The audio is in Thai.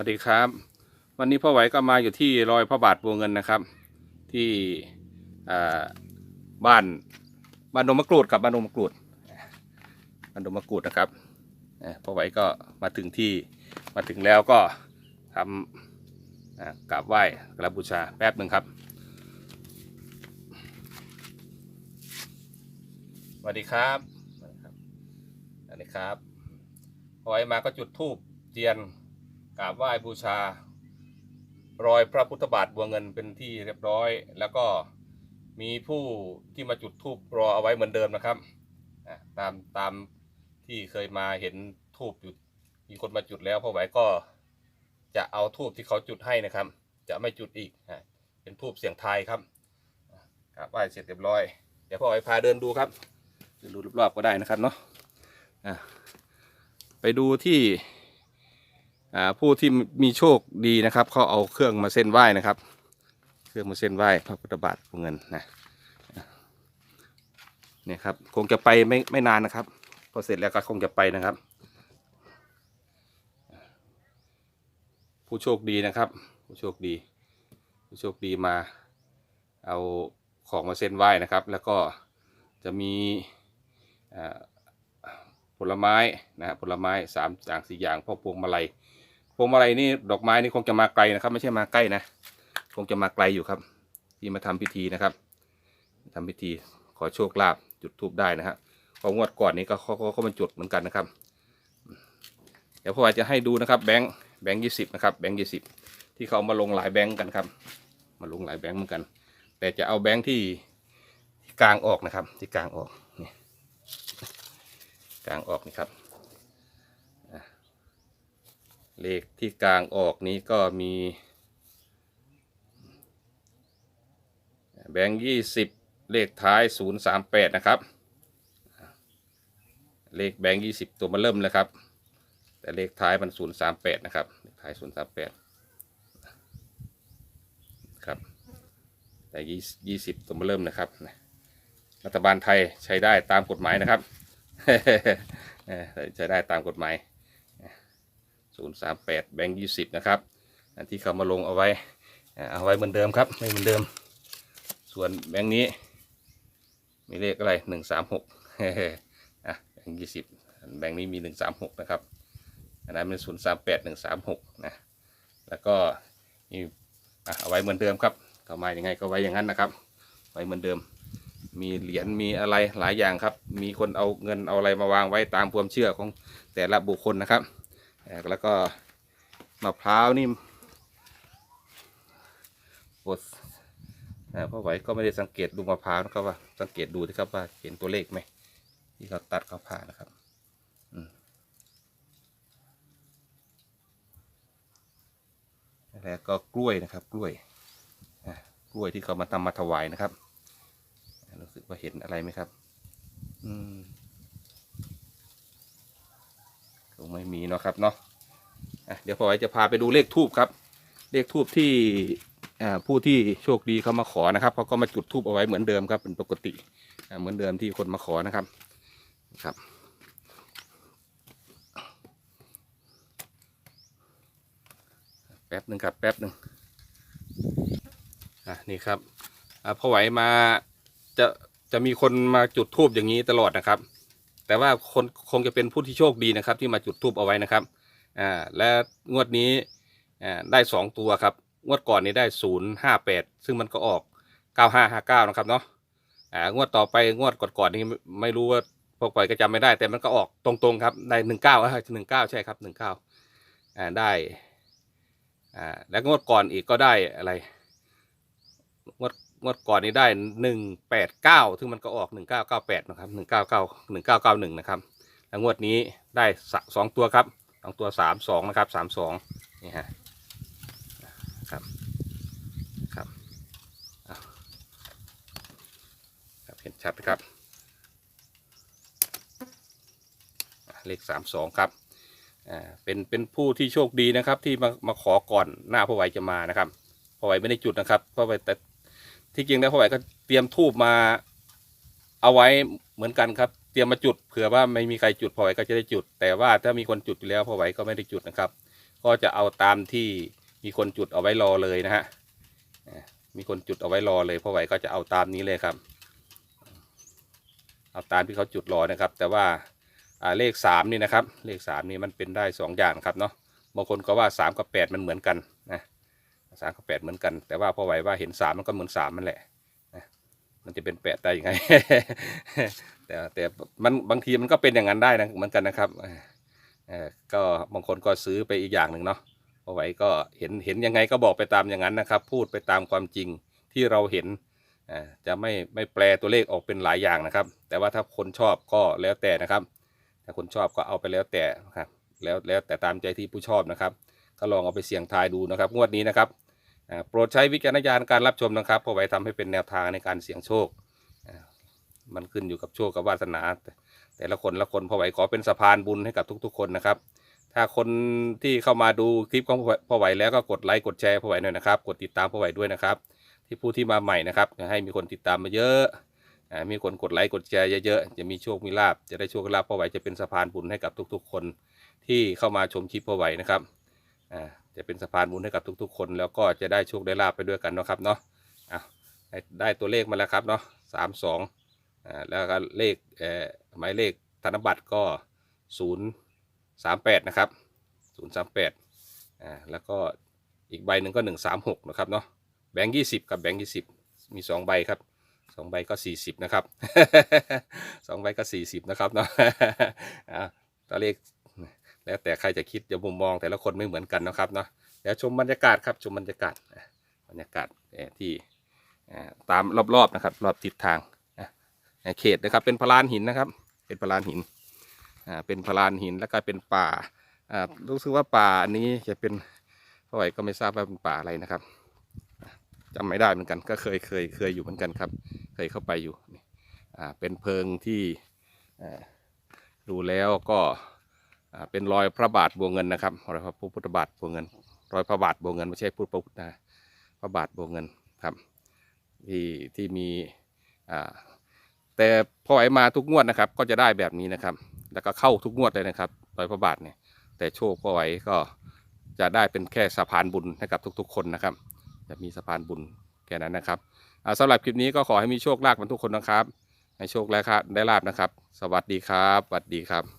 วัสดีครับ วันนี้พ่อไหวก็มาอยู่ที่รอยพระบาทบัวเงินนะครับ ที่บ้านบ้านดงมะกรูดกับบ้านดงมะกรูดบ้านดงมะกรูดนะครับพ่อไหวก็มาถึงที่มาถึงแล้วก็ทำอ่ากราบไหว้กราบบูชาแป๊บหนึ่งครับสวัสดีครับสวัสดีครับสวัสดีครับพ่อไหวมาก็จุดธูปเทียน กราบไหว้บูชา รอยพระพุทธบาทบัวเงินเป็นที่เรียบร้อย แล้วก็มีผู้ที่มาจุดธูปรอเอาไว้เหมือนเดิมนะครับตามตามที่เคยมาเห็นธูปอยู่มีคนมาจุดแล้วพ่อไหวก็จะเอาธูปที่เขาจุดให้นะครับ จะไม่จุดอีกเป็นธูปเสียงไทยครับกราบไหว้เสร็จเรียบร้อยเดี๋ยวพ่อไหวพาเดินดูครับเดินดูรอบๆก็ได้นะครับเนาะไปดูที่ ผู้ที่มีโชคดีนะครับเขาเอาเครื่องมาเส้นไหว้นะครับ เครื่องมาเส้นไหว้พระพุทธบาทพระเงินนะเนี่ยครับคงจะไปไม่ไม่นานนะครับ พอเสร็จแล้วก็คงจะไปนะครับ ผู้โชคดีนะครับ ผู้โชคดี ผู้โชคดีมา เอาของมาเส้นไหว้นะครับ แล้วก็จะมีผลไม้นะฮะผลไม้สามอย่างสี่อย่างพ่อพวงมาลัย พวงมาลัยนี่ดอกไม้นี่คงจะมาไกลนะครับ ไม่ใช่มาใกล้นะคงจะมาไกลอยู่ครับ ที่มาทำพิธีนะครับทำพิธีขอโชคลาภจุดทูบได้นะฮะของงวดก่อนนี้ก็เขาเขาเขามาจุดเหมือนกันนะครับ เดี๋ยวพ่อจจะให้ดูนะครับแบงค์แบงค์ยี่สิบนะครับแบงค์ยี่สิบที่เขามาลงหลายแบงค์กันครับ มาลงหลายแบงค์เหมือนกัน แต่จะเอาแบงค์ที่ที่กลางออกนะครับ ที่กลางออกนี่กลางออกนี่ครับ เลขที่กลางออกนี้ก็มีแบงค์ยี่สิบเลขท้ายศูนย์สามแปดนะครับ เลขแบงค์ยี่สิบตัวมาเริ่มแล้วครับ แต่เลขท้ายมันศูนย์สามแปดนะครับเลขท้ายศูนย์สามแปดครับแต่ยี่สิบตัวมาเริ่มนะครับรัฐบาลไทยใช้ได้ตามกฎหมายนะครับใช้ได้ตามกฎหมาย ศูนย์สามแปดแบงค์ยี่สิบนะครับอันที่เขามาลงเอาไว้เอาไว้เหมือนเดิมครับไม่เหมือนเดิม ส่วนแบงค์นี้ มีเลขอะไรหนึ่งสามหกอะแบงค์ยี่สิบแบงค์นี้มีหนึ่งสามหกนะครับ อันนั้นเป็นศูนย์สามแปดหนึ่งสามหกนะ แล้วก็มีอ่เอาไว้เหมือนเดิมครับเข้ามาอย่างไงก็ไว้อย่างนั้นนะครับ ไว้เหมือนเดิมมีเหรียญมีอะไรหลายอย่างครับ มีคนเอาเงินเอาอะไรมาวางไว้ตามความเชื่อของแต่ละบุคคลนะครับ แล้วก็มะพร้าวนี่บดพ่อไหวก็ไม่ได้สังเกตดูมะพร้าวนะครับว่าสังเกตดูที่ครับว่าเห็นตัวเลขไหมที่เขาตัดเขาผ่านะครับอืมแล้วก็กล้วยนะครับกล้วยกล้วยที่เขามาทำมาถวายนะครับ รู้สึกว่าเห็นอะไรไหมครับ อืม คงไม่มีเนาะครับเนาะะเดี๋ยวพอไว้จะพาไปดูเลขทูบครับ เลขทูบที่ผู้ที่โชคดีเขามาขอนะครับเขาก็มาจุดทูบเอาไว้เหมือนเดิมครับเป็นปกติเหมือนเดิมที่คนมาขอนะครับครับแป๊บหนึ่งครับแป๊บหนึ่งอะนี่ครับอ่าพอไหวมาจะจะมีคนมาจุดทูบอย่างนี้ตลอดนะครับ แต่ว่าคนคงจะเป็นผู้ที่โชคดีนะครับ ที่มาจุดทูบเอาไว้นะครับอ่าและงวดนี้อ่าได้สองตัวครับ งวดก่อนนี้ได้ศูนย์ห้าแปดซึ่งมันก็ออกเก้าห้าห้าเก้านะครับเนาะอ่างวดต่อไปงวดก่อนๆนี้ไม่ไม่รู้ว่าพวกปล่อยก็จำไม่ได้แต่มันก็ออกตรงๆครับได้หนึ่งเก้าหนึ่งเก้าใช่ครับหนึ่งเก้าอ่าได้อ่าแล้วงวดก่อนอีกก็ได้อะไรงวด งวดก่อนนี้ได้หนึ่งแปดเก้าซึ่งมันก็ออกหนึ่งเก้าเก้าแปดนะครับหนึ่งเก้าเก้าหนึ่งเก้าเก้าหนึ่งนะครับแล้วงวดนี้ได้สองตัวครับสองตัวสามสองนะครับสามสองนี่ฮะครับครับครับเห็นชัดครับเลขสามสองครับอ่าเป็นเป็นผู้ที่โชคดีนะครับที่มามาขอก่อนหน้าพ่อไหวจะมานะครับพ่อไหวไม่ได้จุดนะครับพ่อไหวแต่ ที่จริงแล้วพ่อไหวก็เตรียมทูบมาเอาไว้เหมือนกันครับ เตรียมมาจุดเผื่อว่าไม่มีใครจุดพ่อไหวก็จะได้จุด แต่ว่าถ้ามีคนจุดอยู่แล้วพ่อไหวก็ไม่ได้จุดนะครับ ก็จะเอาตามที่มีคนจุดเอาไว้รอเลยนะฮะมีคนจุดเอาไว้รอเลยพ่อไหวก็จะเอาตามนี้เลยครับ เอาตามที่เขาจุดรอนะครับ แต่ว่าเลขสามนี่นะครับ เลขสามนี่มันเป็นได้สองอย่างครับเนาะบางคนก็ว่าสามกับแปดมันเหมือนกันนะ สามกับแปดเหมือนกัน แต่ว่าพ่อไหวว่าเห็นสามมันก็เหมือนสามมันแหละนะมันจะเป็นแปดได้ยังไง แต่แต่มันบางทีมันก็เป็นอย่างนั้นได้นะเหมือนกันนะครับอ่อเอ่อก็บางคนก็ซื้อไปอีกอย่างหนึ่งเนาะพอไหวก็เห็นเห็นยังไงก็บอกไปตามอย่างนั้นนะครับ พูดไปตามความจริงที่เราเห็นอ่าจะไม่ไม่แปลตัวเลขออกเป็นหลายอย่างนะครับ แต่ว่าถ้าคนชอบก็แล้วแต่นะครับ ถ้าคนชอบก็เอาไปแล้วแต่ครับแล้วแล้วแต่ตามใจที่ผู้ชอบนะครับ ก็ลองเอาไปเสี่ยงทายดูนะครับ งวดนี้นะครับ โปรดใช้วิจารณญาณการรับชมนะครับเพอไว้ทำให้เป็นแนวทางในการเสี่ยงโชคอ่ามันขึ้นอยู่กับโชคกับวาสนา แต่แต่ละคนละคนพ่อไหวขอเป็นสะพานบุญให้กับทุก ๆ คนนะครับ ถ้าคนที่เข้ามาดูคลิปของพ่อไหวแล้วก็กดไลค์กดแชร์พ่อไหวหน่อยนะครับกดติดตามพ่อไหวด้วยนะครับ ที่ผู้ที่มาใหม่นะครับให้มีคนติดตามมาเยอะอ่ามีคนกดไลค์กดแชร์เยอะๆจะมีโชคมีลาบจะได้โชคลาภพ่อไหวจะเป็นสะพานบุญให้กับทุก ๆ คนที่เข้ามาชมคลิปพ่อไหวนะครับ อ่าจะเป็นสะพานบุญให้กับทุก ๆ คน แล้วก็จะได้โชคได้ลาบไปด้วยกันเนาะครับเนาะอะได้ได้ตัวเลขมาแล้วครับเนาะสามสองอ่าแล้วก็เลขเอ่อหมายเลขธนบัตรก็ศูนย์สามแปดนะครับศูนย์สามแปดอ่าแล้วก็อีกใบหนึ่งก็หนึ่งสามหกนะครับเนาะแบงค์ยี่สิบกับแบงค์ยี่สิบมีสองใบครับสองใบก็สี่สิบนะครับสองใบก็สี่สิบนะครับเนาะตัวเลข แล้วแต่ใครจะคิดจะมุมมองแต่ละคนไม่เหมือนกันนะครับเนาะเดี๋ยวชมบรรยากาศครับชมบรรยากาศบรรยากาศที่ตามรอบๆนะครับ รอบทิศทางเขตนะครับเป็นพลานหินนะครับ เป็นพลานหินเป็นพลานหินแล้วก็เป็นป่ารู้สึกว่าป่าอันนี้จะเป็นเท่าไหร่ก็ไม่ทราบว่าเป็นป่าอะไรนะครับจำไม่ได้เหมือนกันก็เคยเคยเคยอยู่เหมือนกันครับ เคยเข้าไปอยู่อ่าเป็นเพิงที่ดูแล้วก็ เป็นรอยพระบาทบัวเงินนะครับรอยพระพุทธบาทบัวเงิน รอยพระบาทบัวเงินไม่ใช่พุทธพุทธนะพระบาทบัวเงินครับ ที่ที่มีอ่าแต่พอไหวมาทุกงวดนะครับ ก็จะได้แบบนี้นะครับ แล้วก็เข้าทุกงวดเลยนะครับรอยพระบาทเนี่ย แต่โชคพอไหวก็จะได้เป็นแค่สะพานบุญให้กับทุก ๆ คนนะครับ จะมีสะพานบุญแค่นั้นนะครับอ่าสำหรับคลิปนี้ก็ขอให้มีโชคลาภกันทุกคนนะครับ ให้โชคและครับได้ลาบนะครับ สวัสดีครับสวัสดีครับ